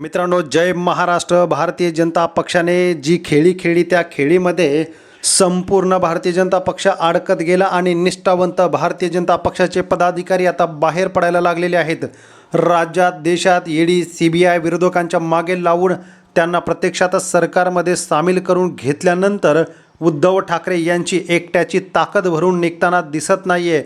मित्रांनो जय महाराष्ट्र. भारतीय जनता पक्षाने जी खेळी खेळली त्या खेळीमध्ये संपूर्ण भारतीय जनता पक्ष अडकत गेला आणि निष्ठावंत भारतीय जनता पक्षाचे पदाधिकारी आता बाहेर पडायला लागलेले आहेत. राज्यात देशात ईडी सी बी आय विरोधकांच्या मागे लावून त्यांना प्रत्यक्षातच सरकारमध्ये सामील करून घेतल्यानंतर उद्धव ठाकरे यांची एकट्याची ताकद भरून निघताना दिसत नाही आहे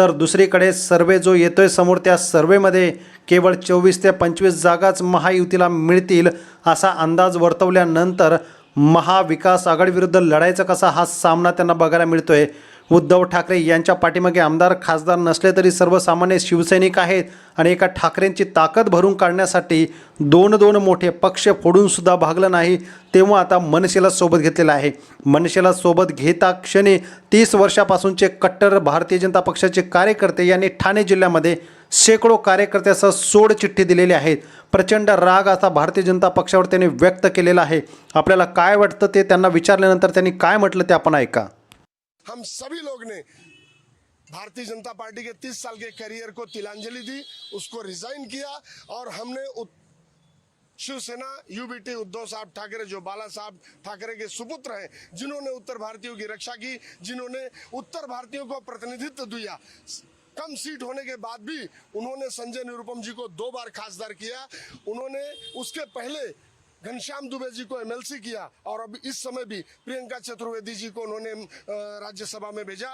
तर दुसरीकडे सर्वे जो येतोय समोर त्या सर्वेमध्ये केवळ चोवीस ते पंचवीस जागाच महायुतीला मिळतील असा अंदाज वर्तवल्यानंतर महाविकास आघाडीविरुद्ध लढायचा कसा हा सामना त्यांना बघायला मिळतोय. उद्धव ठाकरे यांच्या पाठीमागे आमदार खासदार नसले तरी सर्वसामान्य शिवसैनिक आहेत आणि एका ठाकरेंची ताकद भरून काढण्यासाठी दोन दोन मोठे पक्ष फोडूनसुद्धा भागलं नाही तेव्हा आता मनसेला सोबत घेतलेलं आहे. मनसेला सोबत घेता क्षणी तीस वर्षापासूनचे कट्टर भारतीय जनता पक्षाचे कार्यकर्ते यांनी ठाणे जिल्ह्यामध्ये शेकडो कार्यकर्त्यासह सोड चिठ्ठी दिलेली आहेत. प्रचंड राग असा भारतीय जनता पक्षावर त्यांनी व्यक्त केलेला आहे. आपल्याला काय वाटतं ते त्यांना विचारल्यानंतर त्यांनी काय म्हटलं ते आपण ऐका. हम सभी लोग ने भारतीय जनता पार्टी के 30 साल के करियर को तिलांजलि दी, उसको रिजाइन किया और हमने शिवसेना यूबीटी उद्धव साहब ठाकरे, जो बाला साहब ठाकरे के सुपुत्र हैं, जिन्होंने उत्तर भारतीयों की रक्षा की, जिन्होंने उत्तर भारतीयों को प्रतिनिधित्व दिया, कम सीट होने के बाद भी उन्होंने संजय निरुपम जी को दो बार खासदार किया, उन्होंने उसके पहले घनश्याम दुबे जी को एमएलसी किया और अब इस समय भी प्रियंका चतुर्वेदी जी को उन्होंने राज्यसभा में भेजा।